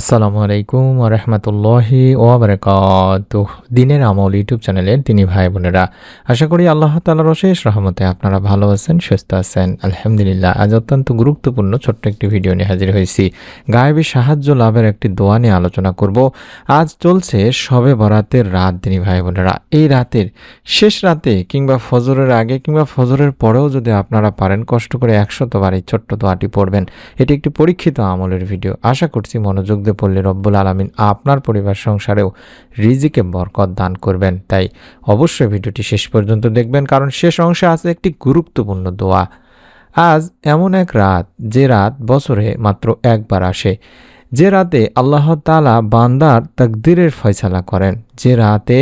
আসসালামু আলাইকুম রহমতুল্লাহি ওবরাকাত দিনের আমল ইউটিউব চ্যানেলের তিনি ভাই বোনেরা, আশা করি আল্লাহ তালার অশেষ রহমতে আপনারা ভালো আছেন, সুস্থ আছেন। আলহামদুলিল্লাহ, আজ অত্যন্ত গুরুত্বপূর্ণ ছোট্ট একটি ভিডিও নিয়ে হাজির হয়েছি। গায়েবী সাহায্য লাভের একটি দোয়া নিয়ে আলোচনা করব। আজ চলছে সবে বরাতের রাত দিনী ভাই বোনেরা। এই রাতের শেষ রাতে কিংবা ফজরের আগে কিংবা ফজরের পরেও যদি আপনারা পারেন, কষ্ট করে একশো একশতবার এই ছোট্ট দোয়াটি পড়বেন। এটি একটি পরীক্ষিত আমলের ভিডিও। আশা করছি মনোযোগ দিয়ে পড়লে রব্বুল আলমিন আপনার পরিবার সংসারেও রিজিকে বরকত দান করবেন। তাই অবশ্যই ভিডিওটি শেষ পর্যন্ত দেখবেন, কারণ শেষ অংশে আছে একটি গুরুত্বপূর্ণ দোয়া। আজ এমন এক রাত, যে রাত বছরে মাত্র একবার আসে। যে রাতে আল্লাহ তালা বান্দার তাকদিরের ফয়সালা করেন, যে রাতে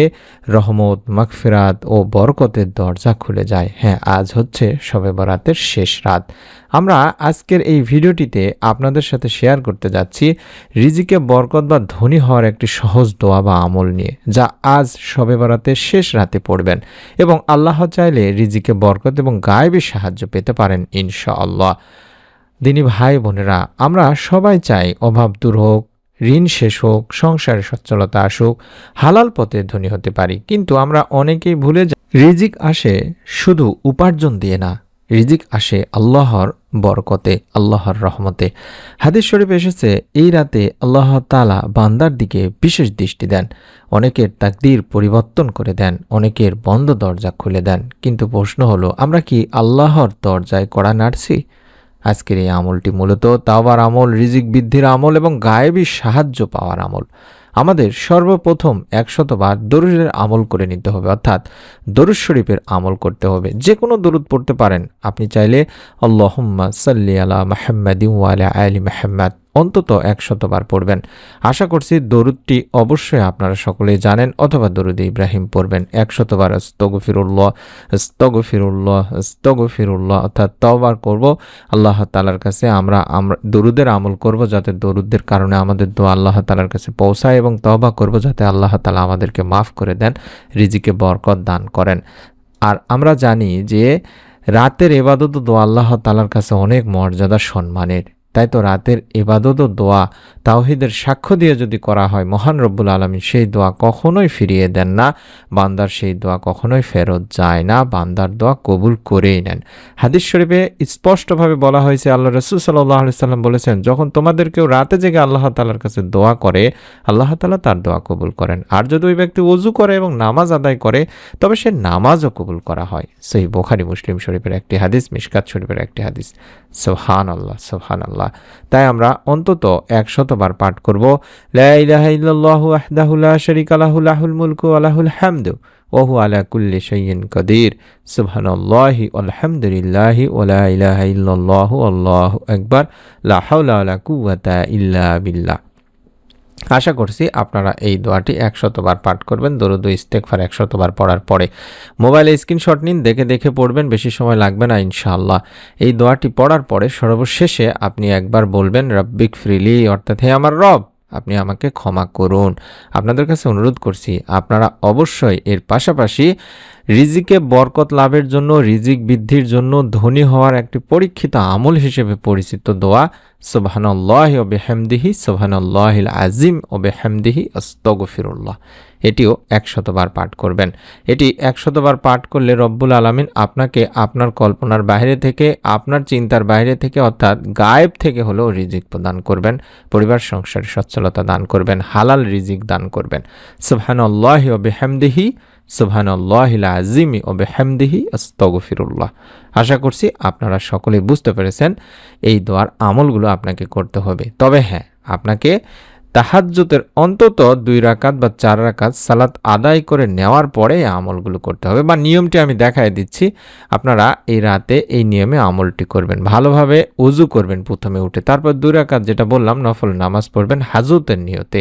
রহমত, মাগফিরাত ও বরকতের দরজা খুলে যায়। হ্যাঁ আজ হচ্ছে শবে বরাতের শেষ রাত। আমরা আজকের এই ভিডিওটিতে আপনাদের সাথে শেয়ার করতে যাচ্ছি রিজিকে বরকত বা ধনী হওয়ার একটি সহজ দোয়া বা আমল নিয়ে, যা আজ শবে বরাতের শেষ রাতে পড়বেন এবং আল্লাহ চাইলে রিজিকে বরকত এবং গায়েবী সাহায্য পেতে পারেন ইনশাআল্লাহ। দিনী ভাই বোনেরা, আমরা সবাই চাই অভাব দূর হোক, ঋণ শেষ হোক, সংসারে সচ্ছলতা আসুক, হালাল পথে ধনী হতে পারি। কিন্তু আমরা অনেকেই ভুলে যাই, রিজিক আসে শুধু উপার্জন দিয়ে না, রিজিক আসে আল্লাহর বরকতে, আল্লাহর রহমতে। হাদিস শরীফ এসেছে, এই রাতে আল্লাহ তালা বান্দার দিকে বিশেষ দৃষ্টি দেন, অনেকের তাকদির পরিবর্তন করে দেন, অনেকের বন্ধ দরজা খুলে দেন। কিন্তু প্রশ্ন হলো, আমরা কি আল্লাহর দরজায় কড়া নাড়ছি? আজকের এই আমলটি মূলত তাওবার আমল, রিজিক বৃদ্ধির আমল এবং গায়েবী সাহায্য পাওয়ার আমল। আমাদের সর্বপ্রথম একশতবার দরুদের আমল করে নিতে হবে, অর্থাৎ দরুদ শরীফের আমল করতে হবে। যে কোনো দরুদ পড়তে পারেন। আপনি চাইলে আল্লাহম্মা সাল্লি আলা মাহমদ ওয়ালা আলী মাহমদ অন্তত একশতবার পড়বেন। আশা করছি দরুদটি অবশ্যই আপনারা সকলেই জানেন অথবা দরুদ ইব্রাহিম পড়বেন। একশতবার স্তগফিরুল্লাহ স্তগফিরুল্লাহ স্তগফিরুল্লাহ অর্থাৎ তবার করব। আল্লাহ তালার কাছে আমরা আমরা দরুদের আমল করব যাতে দরুদের কারণে আমাদের দোয়া আল্লাহ তালার কাছে পৌঁছায় এবং তবা করব যাতে আল্লাহ তালা আমাদেরকে মাফ করে দেন, রিজিকে বরকত দান করেন। আর আমরা জানি যে রাতের এবাদত দোয়া আল্লাহ তালার কাছে অনেক মর্যাদা সম্মানের। তাই তো রাতের এবাদত ও দোয়া তাওহিদের সাক্ষ্য দিয়ে যদি করা হয়, মহান রব্বুল আলমী সেই দোয়া কখনোই ফিরিয়ে দেন না। বান্দার সেই দোয়া কখনোই ফেরত যায় না। বান্দার দোয়া কবুল করেই নেন। হাদিস শরীফে স্পষ্টভাবে বলা হয়েছে, আল্লাহ রসুল সাল্লাহ সাল্লাম বলেছেন, যখন তোমাদের কেউ রাতে জেগে আল্লাহ তালার কাছে দোয়া করে, আল্লাহ তালা তার দোয়া কবুল করেন। আর যদি ওই ব্যক্তি অজু করে এবং নামাজ আদায় করে, তবে সে নামাজও কবুল করা হয়। সেই বোখারি, মুসলিম শরীফের একটি হাদিস মিসকাত শরীফের একটি হাদিস। সোহান আল্লাহ সোহান আল্লাহ তাই আমরা অন্তত একশতবার পাঠ করব লাহুল মুলকু আলাহুল হামদু ওহু আলা কুল্লি সৈয়ন কদির। সুবহানাল্লাহি আলহামদুলিল্লাহি ওলা ইলাহা ইল্লাল্লাহু, আল্লাহু আকবার, লা হাওলা ওয়ালা কুওয়াতা ইল্লা বিল্লাহ। আশা করছি আপনারা এই দোয়াটি একশতবার পাঠ করবেন। দরুদ ইস্তেকফার একশতবার পড়ার পরে মোবাইলে স্ক্রিনশট নিন, দেখে দেখে পড়বেন, বেশি সময় লাগবে না ইনশাআল্লাহ। এই দোয়াটি পড়ার পরে সর্বশেষে আপনি একবার বলবেন, রব্বিক ফ্রিলি অর্থাৎ, হে আমার রব, আপনি আমাকে ক্ষমা করুন। আপনাদের কাছে অনুরোধ করছি, আপনারা অবশ্যই এর পাশাপাশি রিজিকে বরকত লাভের জন্য, রিজিক বৃদ্ধির জন্য ধনী হওয়ার একটি পরীক্ষিত আমল হিসেবে পরিচিত দোয়া, সোবাহানল্লাহ ও বেহেমদিহি আজিম ও বেহেমদিহি অস্তগফিরুল্লাহ এটিও একশতবার পাঠ করবেন। এটি একশতবার পাঠ করলে রব্বুল আলমিন আপনাকে আপনার কল্পনার বাইরে থেকে, আপনার চিন্তার বাইরে থেকে অর্থাৎ গায়েব থেকে হলেও রিজিক প্রদান করবেন, পরিবার, সংসারে সচ্ছলতা দান করবেন, হালাল রিজিক দান করবেন। সোবাহানল্লাহ ও বেহেমদিহি সুবহানাল্লাহিল আজিমি ও বেহামদিহি আস্তগফিরুল্লাহ। আশা করছি আপনারা সকলে বুঝতে পেরেছেন এই দোয়ার আমলগুলো আপনাকে করতে হবে। তবে হ্যাঁ আপনাকে তাহাজ্জুতের অন্তত দুই রাকাত বা চার রাকাত সালাত আদায় করে নেওয়ার পরে আমলগুলো করতে হবে বা নিয়মটি আমি দেখাই দিচ্ছি। আপনারা এই রাতে এই নিয়মে আমলটি করবেন, ভালোভাবে উজু করবেন প্রথমে উঠে। তারপর দুই রাকাত যেটা বললাম, নফল নামাজ পড়বেন হাজুতের নিয়তে।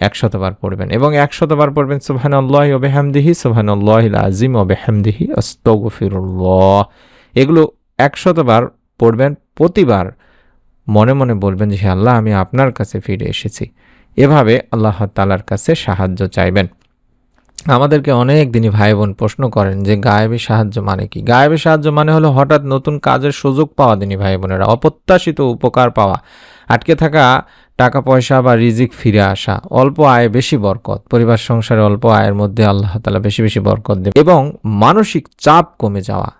একশতবার পড়বেন এবং একশতবার পড়বেন সুবহান আল্লাহ ওবেহামদিহি সুবহান আল্লাহ আজিম ওবেহামদিহি অস্তগফিরুল্লাহ এগুলো একশতবার পড়বেন, প্রতিবার মনে মনে বলবেন যে আল্লাহ, আমি আপনার কাছে ফিরে এসেছি। এভাবে আল্লাহ তালার কাছে সাহায্য চাইবেন। আমাদেরকে অনেক দিনই ভাই বোন প্রশ্ন করেন যে গায়েবী সাহায্য মানে কি? গায়েবী সাহায্য মানে হলো হঠাৎ নতুন কাজের সুযোগ পাওয়া দিনী ভাই বোনেরা অপ্রত্যাশিত উপকার পাওয়া। আটকে থাকা টাকা পয়সা বা রিজিক ফিরে আসা, অল্প আয় বেশি বরকত, পরিবার সংসারে অল্প আয়ের মধ্যে আল্লাহ তালা বেশি বেশি বরকত দেবে এবং মানসিক চাপ কমে যাওয়া।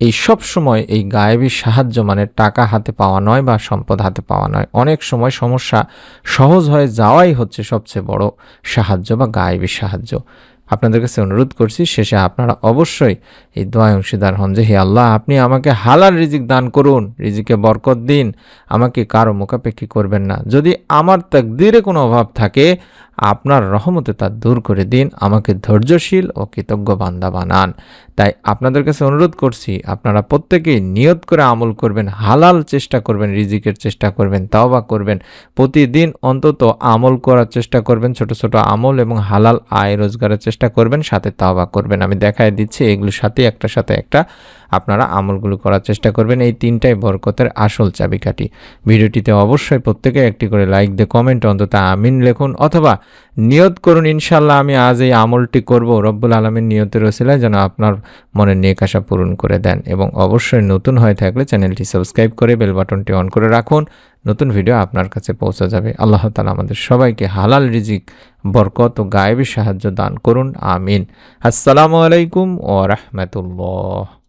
এই সব সময় এই গায়েবী সাহায্য মানে টাকা হাতে পাওয়া নয় বা সম্পদ হাতে পাওয়া নয়। অনেক সময় সমস্যা সহজ হয়ে যাওয়াই হচ্ছে সবচেয়ে বড় সাহায্য বা গায়েবী সাহায্য। আপনাদের কাছে অনুরোধ করছি, শেষে আপনারা অবশ্যই এই দোয়ায় অংশীদার হন যে, হে আল্লাহ, আপনি আমাকে হালাল রিজিক দান করুন, রিজিকে বরকত দিন, আমাকে কারও মোকাপেক্ষি করবেন না। যদি আমার তাকদিরে কোনো অভাব থাকে আপনার রহমতে তা দূর করে দিন, আমাকে ধৈর্যশীল ও কৃতজ্ঞ বান্দা বানান। তাই আপনাদের কাছে অনুরোধ করছি, আপনারা প্রত্যেকেই নিয়ত করে আমল করবেন, হালাল চেষ্টা করবেন, রিজিকের চেষ্টা করবেন, তাওবা করবেন। প্রতিদিন অন্তত আমল করার চেষ্টা করবেন, ছোট ছোট আমল এবং হালাল আয় রোজগারের চেষ্টা করবেন, সাথে তাওবা করবেন। আমি দেখায় দিচ্ছি এগুলোর সাথে একটা সাথে একটা আপনারা আমলগুলো করার চেষ্টা করবেন। এই তিনটাই বরকতের আসল চাবিকাঠি। ভিডিওটিতে অবশ্যই প্রত্যেকে একটি করে লাইক দিয়ে কমেন্ট, অন্তত আমিন লেখুন, অথবা নিয়ত করুন ইনশাল্লাহ আমি আজ এই আমলটি করব। রব্বুল আলমীর নিয়তের ওসিলায় যেন আপনার মনের নেক আশা পূরণ করে দেন এবং অবশ্যই নতুন হয়ে থাকলে চ্যানেলটি সাবস্ক্রাইব করে বেল বাটনটি অন করে রাখুন। নতুন ভিডিও আপনার কাছে পৌঁছে যাবে। আল্লাহ তালা আমাদের সবাইকে হালাল রিজিক, বরকত ও গায়েবী সাহায্য দান করুন। আমিন। আসসালামু আলাইকুম ও রহমতুল্লাহ।